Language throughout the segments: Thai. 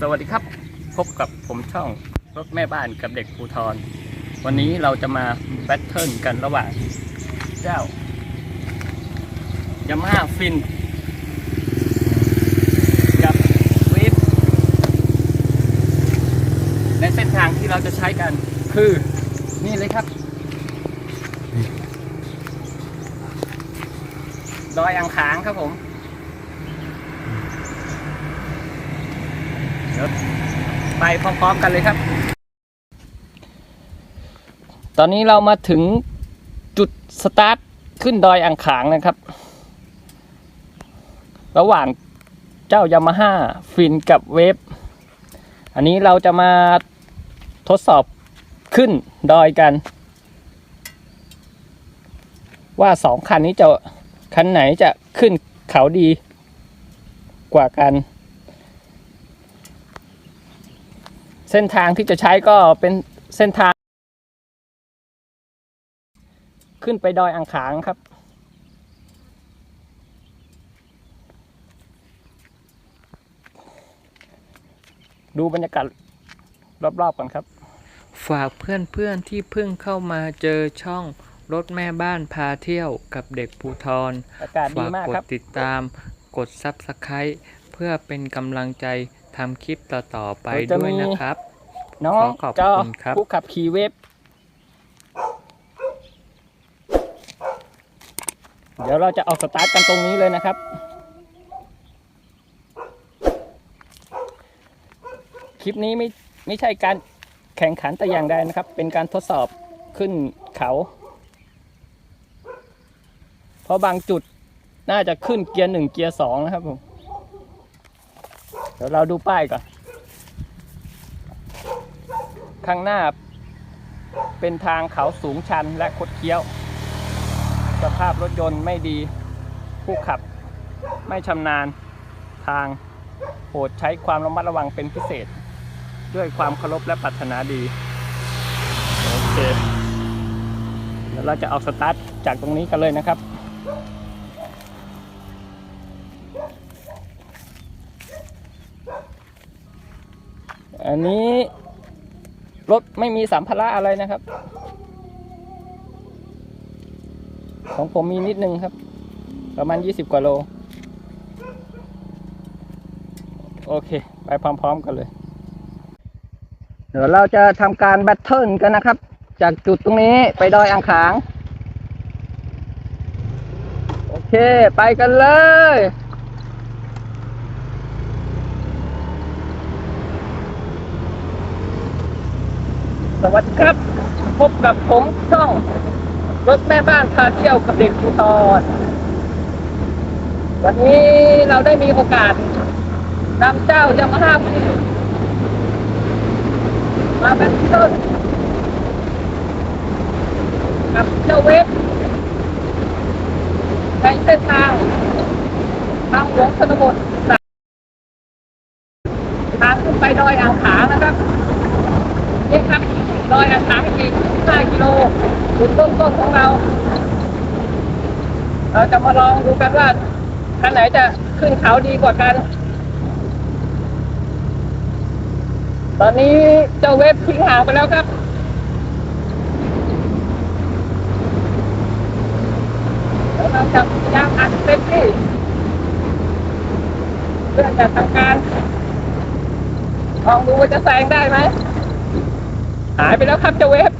สวัสดีครับ พบกับผมช่องรถแม่บ้านกับเด็กภูทร วันนี้เราจะมาแบทเทิลกันระหว่าง เจ้ายามาฮ่าฟิน กับวิฟในเส้นทางที่เราจะใช้กันคือนี่เลยครับดอยอ่างขางครับผม เดี๋ยวไปพร้อมๆกันเลยครับ ตอนนี้เรามาถึงจุดสตาร์ทขึ้นดอยอ่างขางนะครับ ระหว่างเจ้ายามาฮ่าฟินกับเวฟ อันนี้เราจะมาทดสอบขึ้นดอยกัน ว่าสองคันนี้จะคันไหนจะขึ้นเขาดีกว่ากัน เส้นทางที่จะใช้ก็เป็นเส้นทาง ขึ้นไปดอยอ่างขางครับ ดูบรรยากาศรอบๆกันครับ ฝากเพื่อนๆที่เพิ่งเข้ามาเจอช่องรถแม่บ้านพาเที่ยวกับเด็กภูทรอากาศดีฝากมากกดครับ ติดตาม กด Subscribe เพื่อเป็นกำลังใจ ทำคลิปต่อๆไปเราจะด้วยมีนะครับ น้องขอขอบจอคุณครับผู้ขับขี่เวฟเดี๋ยวเราจะออกสตาร์ทกันตรงนี้เลยนะครับ คลิปนี้ไม่ไม่ใช่การแข่งขันแต่อย่างใดนะครับ เป็นการทดสอบขึ้นเขา เพราะบางจุดน่าจะขึ้นเกียร์หนึ่งเกียร์สองนะครับผม เดี๋ยวเราดูป้ายก่อน ข้างหน้า เป็นทางเขาสูงชันและคดเคี้ยว สภาพรถยนต์ไม่ดี ผู้ขับไม่ชำนาญทางโปรดใช้ความระมัดระวังเป็นพิเศษ ด้วยความเคารพและปรารถนาดีโอเคเดี๋ยวเราจะออกสตาร์ทจากตรงนี้กันเลยนะครับ อันนี้รถไม่มีสัมภาระอะไรนะครับ ของผมมีนิดนึงครับ ประมาณ 20 กว่าโล โอเค ไปพร้อม ๆ กันเลย เดี๋ยวเราจะทำการแบทเทิลกันนะครับ จากจุดตรงนี้ไปดอยอ่างขาง โอเค ไปกันเลย สวัสดีครับ พบกับผมช่องรถแม่บ้านพาเที่ยวกับเด็กภูทรวันนี้เราได้มีโอกาสนำเจ้ายามาฮ่ามาเป็นต้นกับเจ้าเวฟในเส้นทางทางหลวงชนบทสายทางขึ้นไปดอยอ่างขางนะครับ นี่ครับ ดอยอ่างขางอีก5กิโลจุดเริ่มต้นของเรา เราจะมาลองดูกันว่าคันไหนจะขึ้นเขาดีกว่ากัน ตอนนี้เจ้าเวฟทิ้งห่างไปแล้วครับแล้วเราจะพยายามอัดเต็มที่เพื่อจะทำการลองดูว่าจะแซงได้ไหม หายไปแล้วครับเจ้าเวฟ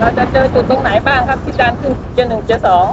เราจะเจอจุดตรงไหนบ้างครับที่การขึ้นเจหนึ่งเจสอง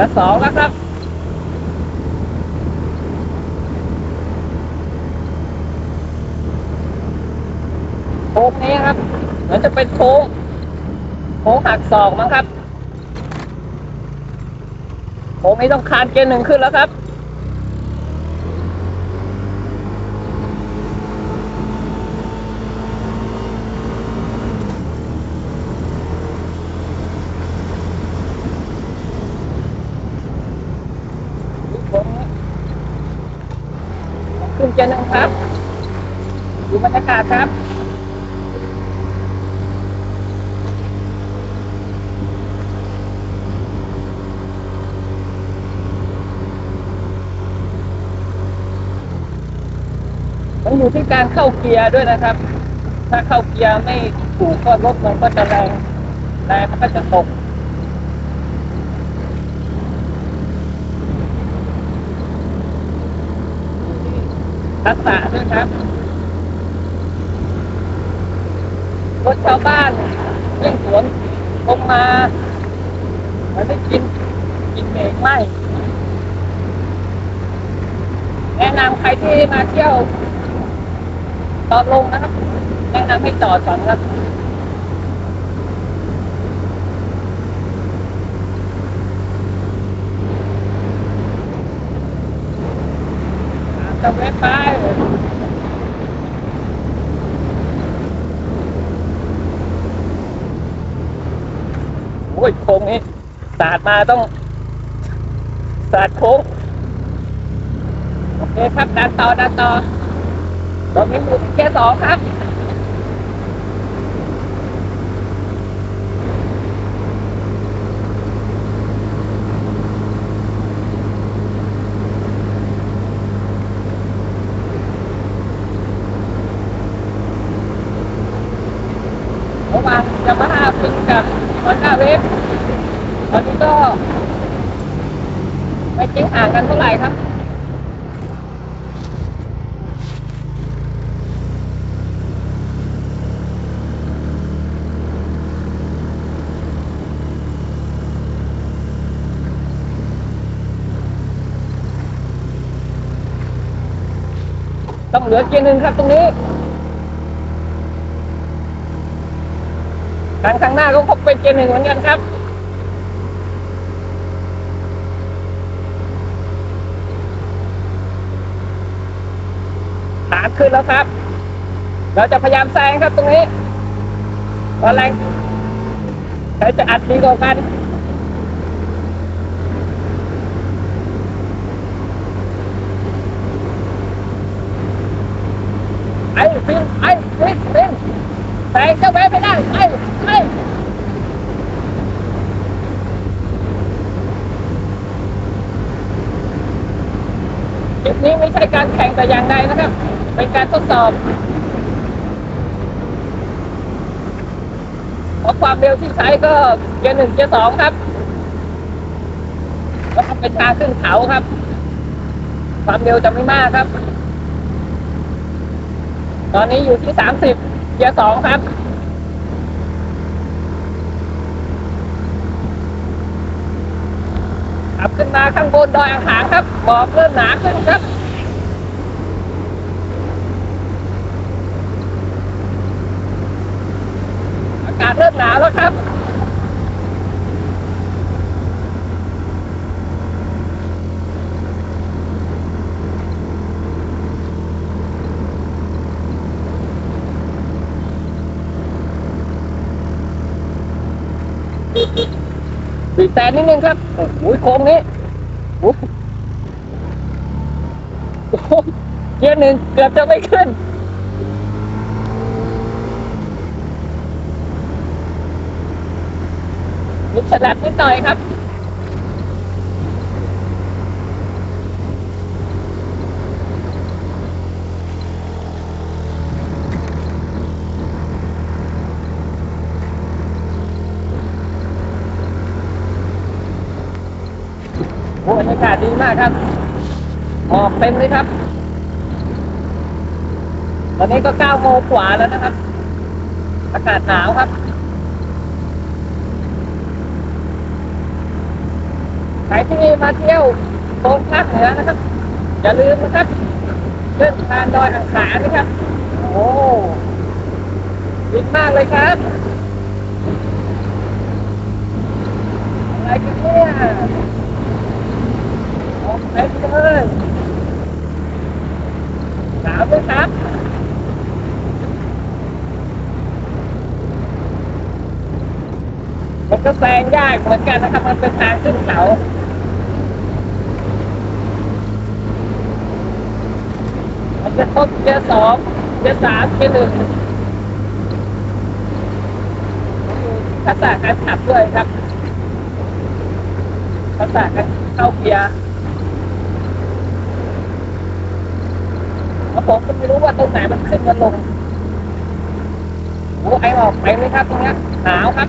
ลือสองแล้วครับโค้งนี้ครับเหมือนจะเป็นโค้งโค้งหักศอกมั้งครับโค้งนี้ต้องคานเกียร์หนึ่งขึ้นแล้วครับ คุณเจนังครับ ดูบรรยากาศครับมันอยู่ที่การเข้าเกียร์ด้วยนะครับ ถ้าเข้าเกียร์ไม่ถูกก็รถมันก็จะแรงแรงมันก็จะตก ทักษะด้วยครับรถชาวบ้านเร่งสวนลงมามันได้กิน กินเหม็นไหมแนะนำใครที่มาเที่ยว ตอนลงนะครับ แนะนำให้จอดก่อนครับ จะเว็บไปโอ้ยโค้งนี้สาดมาต้องสาดโค้งโอเคครับดันต่อดันต่อตอนนี้อยู่ที่สองครับ ระหว่างยามาฮ่าฟินกับฮอนด้าเวฟตอนนี้ก็ไม่จิ้งห่างกันเท่าไหร่ครับ ต้องเหลือเกียร์หนึ่งครับตรงนี้ทางข้างหน้าก็พบเป็นเกียร์หนึ่งเหมือนกันครับฐาขึ้นแล้วครับ เราจะพยายามแซงครับตรงนี้ตอนแรงใครจะอัดดีกว่ากัน ไอ้ฟินไอ้ฟินฟินแซงเจ้าแม่ไม่ได้ไอ้ไอ้คลิปนี้ไม่ใช่การแข่งแต่อย่างใดนะครับ เป็นการทดสอบเพราะความเร็วที่ใช้ก็เกียร์หนึ่งเกียร์สองครับแล้วก็เป็นทางขึ้นเขาครับ ความเร็วจะไม่มากครับ ตอนนี้อยู่ที่สามสิบเกียร์สองครับขับขึ้นมาข้างบนดอยอ่างหางครับ บอกเริ่มหนาขึ้นครับ อากาศเริ่มหนาวแล้วครับ บีบ แต่นิดนึงครับโอ้โหโค้งนี้โอ้โหโอ้โหเกียร์หนึ่งเกือบจะไม่ขึ้นมีฉลับนิดหน่อยครับ บรรยากาศดีมากครับหมอกเต็มเลยครับ ตอนนี้ก็เก้าโมงกว่าแล้วนะครับ อากาศหนาวครับ ใครที่มาเที่ยวโซนภาคเหนือนะครับ อย่าลืมนะครับเดินทางดอยอ่างขางนะครับ โอ้ดีมากเลยครับอะไรกันเนี่ย ออกไปเลยหนาวไมครับมันก็แซงยากเหมือนกันนะครับ มันเป็นทางขึ้นเขามันจะต้นเกียร์สองเกียร์สามเกียร์หนึ่งทักษะการขับด้วยครับทักษะการเข้าเกียร์ แล้วผมก็ไม่รู้ว่าตรงไหนมันขึ้นมันลงโอ้ไอออกไปเลยครับตรงเนี้ยหนาวครับ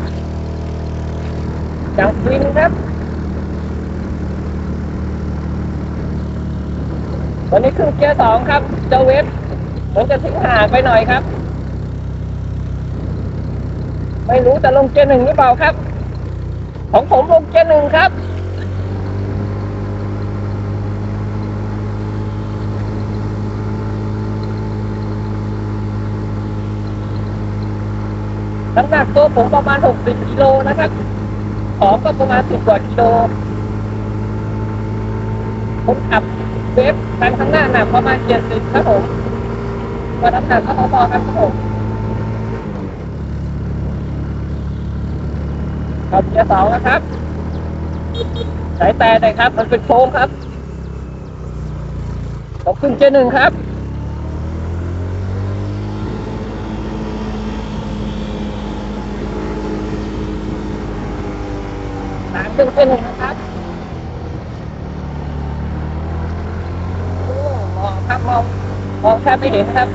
อย่างฟินครับวันนี้ขึ้นเกียร์สองครับ เจ้าเวฟผมจะทิ้งห่างไปหน่อยครับ ไม่รู้จะลงเกียร์หนึ่งหรือเปล่าครับ ของผมลงเกียร์หนึ่งครับ น้ำหนักตัวผมประมาณ 60กิโลนะครับของก็ประมาณ 10 กว่ากิโลผมขับเวฟคันข้างหน้าหนักประมาณ 70 ครับผมก็น้ำหนักก็พอๆกันครับผมขับเกียร์สองนะครับ สายแต่หน่อยครับ มันเป็นโค้งครับผมขึ้นเกียร์หนึ่งครับ สามขึ้นเกียร์หนึ่งนะครับโอ้มองครับมองมองแทบไม่เห็นครับ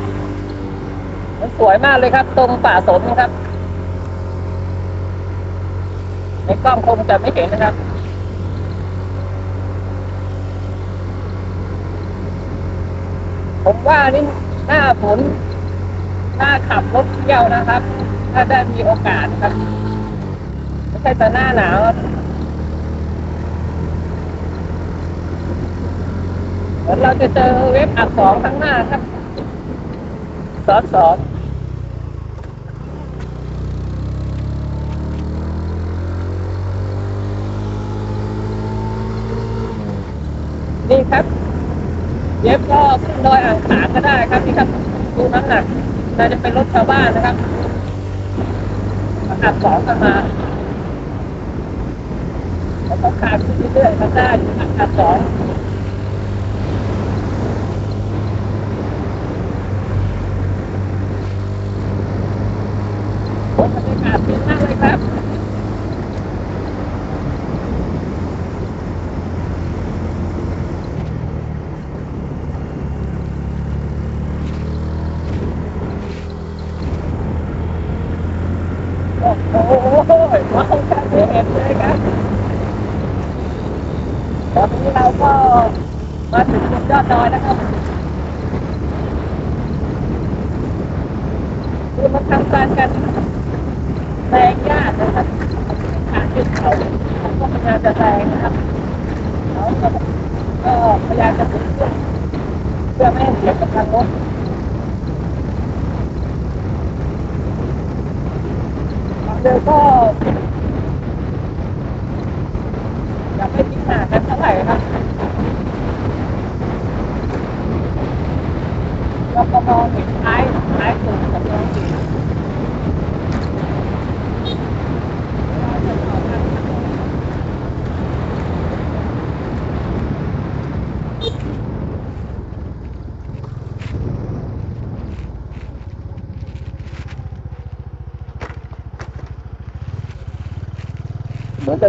มันสวยมากเลยครับ ตรงป่าสนนะครับ ในกล้องคงจะไม่เห็นนะครับผมว่านี่หน้าฝนหน้าขับรถเที่ยวนะครับ ถ้าได้มีโอกาสครับไม่ใช่แต่หน้าหนาว เหมือนเราจะเจอเว็บอักษรข้างหน้าครับสอนสอนนี่ครับ เย็บก็ขึ้นดอยอ่างขางก็ได้ครับนี่ครับดูน้ำหนักน่าจะเป็นรถชาวบ้านนะครับอัดสองกันมาแล้วก็ขาดขึ้นเรื่อยๆครับได้อยู่อัดสองโอ้ บรรยากาศดีมากเลยครับ โอ้โหมองแค่ไม่เห็นเลยครับ ตอนนี้เราก็มาถึงบนยอดดอยแล้วครับ คือมันทำการกันแซงยากนะครับขาขึ้นเขาผมก็พยายามจะแซงนะครับเขาก็ก็พยายามจะถึงเพื่อเพื่อไม่ให้เสียกับทางรถ เดี๋ยวก็อย่าไปทิ้งห่างกันเท่าไหร่ครับเราประมองเห็นท้ายท้ายสุดของเราสิเหมือนจ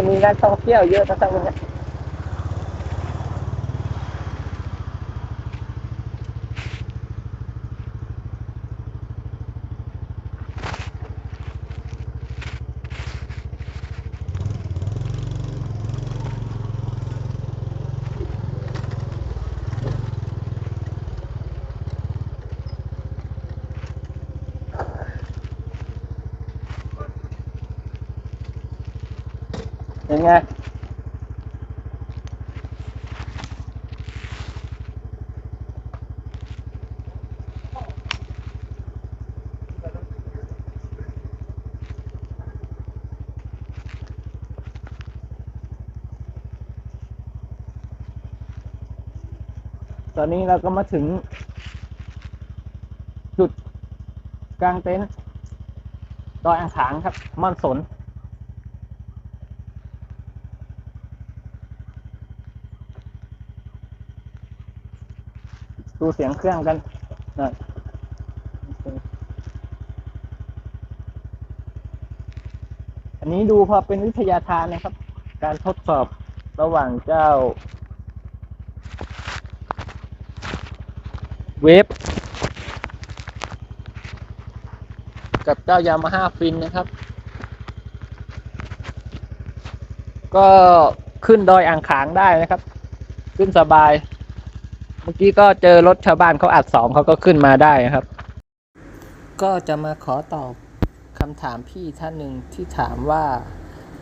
จะมีนักท่องเที่ยวเยอะนะครับวันนี้ ยังไงตอนนี้เราก็มาถึง จุดกลางเต็นท์ดอยอ่างขางครับม่อนสนูเสียงเครื่องกันนะอันนี้ดูพอเป็นวิทยาทานนะครับ การทดสอบระหว่างเจ้า เวฟกับเจ้ายามาฮ่าฟินนะครับ ก็ขึ้นดอยอ่างขางได้นะครับ ขึ้นสบาย มื่อกี้ก็เจอรถชาวบ้านเขาอัดสองเขาก็ขึ้นมาได้ครับ ก็จะมาขอตอบคำถามพี่ท่านหนึ่งที่ถามว่า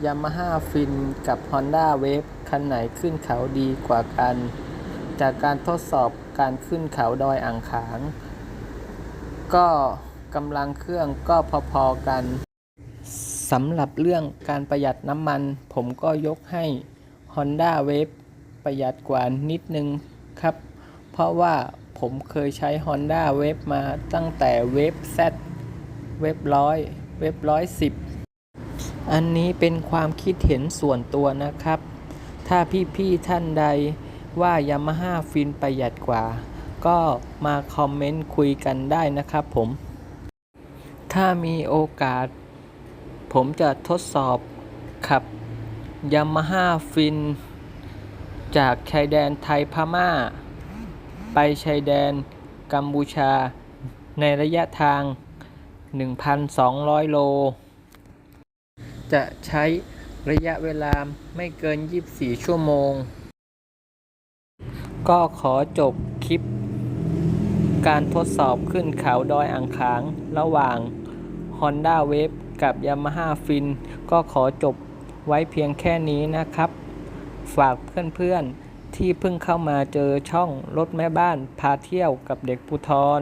Yamaha Fin กับ Honda Wave คันไหนขึ้นเขาดีกว่ากัน จากการทดสอบการขึ้นเขาดอยอ่างขาง ก็กำลังเครื่องก็พอๆกันสำหรับเรื่องการประหยัดน้ำมัน ผมก็ยกให้ Honda Wave ประหยัดกว่านิดนึงครับ เพราะว่าผมเคยใช้ Honda Wave มาตั้งแต่ Wave Z Wave ร้อยเวฟร้อยสิบอันนี้เป็นความคิดเห็นส่วนตัวนะครับ ถ้าพี่ๆท่านใดว่า Yamaha ฟินประหยัดกว่า ก็มาคอมเมนต์คุยกันได้นะครับผม ถ้ามีโอกาส ผมจะทดสอบขับ Yamaha ฟิน จากชายแดนไทยพม่า ไปชายแดนกัมพูชา ในระยะทาง 1,200 โล จะใช้ระยะเวลาไม่เกิน 24 ชั่วโมง ก็ขอจบคลิป การทดสอบขึ้นเขาดอยอ่างขางระหว่าง Honda Wave กับ Yamaha Fin ก็ขอจบไว้เพียงแค่นี้นะครับ ฝากเพื่อนๆ ที่เพิ่งเข้ามาเจอช่องรถแม่บ้านพาเที่ยวกับเด็กภูทร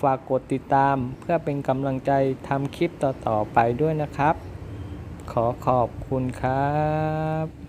ฝากกดติดตามเพื่อเป็นกำลังใจทำคลิปต่อๆไปด้วยนะครับ ขอขอบคุณครับ